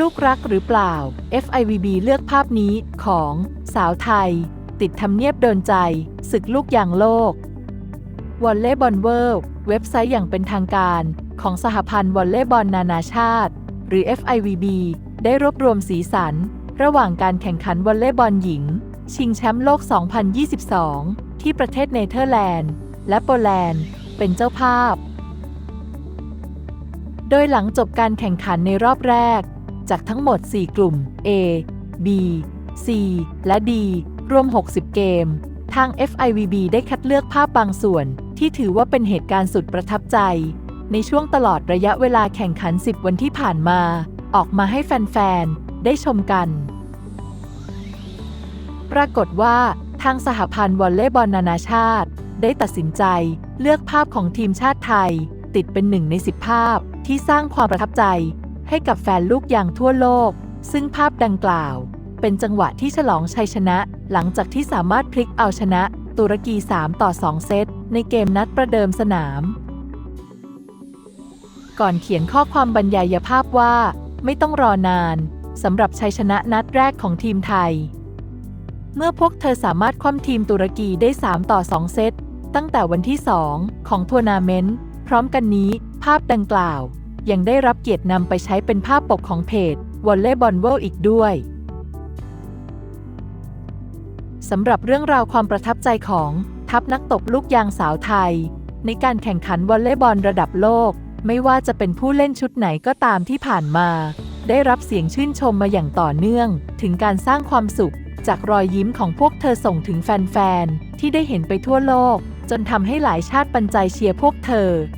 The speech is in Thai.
ลูกรักหรือเปล่า FIVB เลือกภาพนี้ของ สาวไทย ติดทำเนียบโดนใจ ศึกลูกอย่างโลกวอลเลย์บอลเวิลด์เว็บไซต์อย่างเป็นทางการ ของสหพันธ์วอลเลย์บอลนานาชาติ หรือ FIVB ได้รวบรวมสีสัน ระหว่างการแข่งขันวอลเลย์บอลหญิง ชิงแชมป์โลก 2022 ที่ประเทศเนเธอร์แลนด์ และโปแลนด์ เป็นเจ้าภาพ โดยหลังจบการแข่งขันในรอบแรก จากทั้งหมด 4 กลุ่ม A B C และ D รวม 60 เกม ทาง FIVB ได้คัดเลือกภาพบางส่วน ที่ถือว่าเป็นเหตุการณ์สุดประทับใจ ในช่วงตลอดระยะเวลาแข่งขัน 10 วันที่ผ่านมา ออกมาให้แฟน ๆ ได้ชมกัน ปรากฏว่า ทางสหพันธ์วอลเลย์บอลนานาชาติ ได้ตัดสินใจเลือกภาพของทีมชาติไทย ติดเป็นหนึ่งใน 10 ภาพที่สร้างความประทับใจ ให้กับแฟนลูกยางทั่วโลก ซึ่งภาพดังกล่าว เป็นจังหวะที่ฉลองชัยชนะ หลังจากที่สามารถพลิกเอาชนะ ตุรกี 3 ต่อ 2 เซต ในเกมนัดประเดิมสนาม ก่อนเขียนข้อความบรรยายภาพว่า ไม่ต้องรอนานสำหรับชัยชนะนัดแรกของทีมไทย เมื่อพวกเธอสามารถคว่ำทีมตุรกีได้ 3 ต่อ 2 เซต ตั้งแต่วันที่ 2 ของทัวร์นาเมนต์ พร้อมกันนี้ ภาพดังกล่าว ยังได้รับเกียรตินำไปใช้เป็นภาพปกของเพจวอลเลย์บอลเวิลด์อีกด้วยสำหรับเรื่องราวความประทับใจของทัพนักตบลูกยางสาวไทย ในการแข่งขันวอลเลย์บอลระดับโลก ไม่ว่าจะเป็นผู้เล่นชุดไหนก็ตามที่ผ่านมา ได้รับเสียงชื่นชมมาอย่างต่อเนื่อง ถึงการสร้างความสุข จากรอยยิ้มของพวกเธอส่งถึงแฟน ๆ ที่ได้เห็นไปทั่วโลก จนทำให้หลายชาติปันใจเชียร์พวกเธอ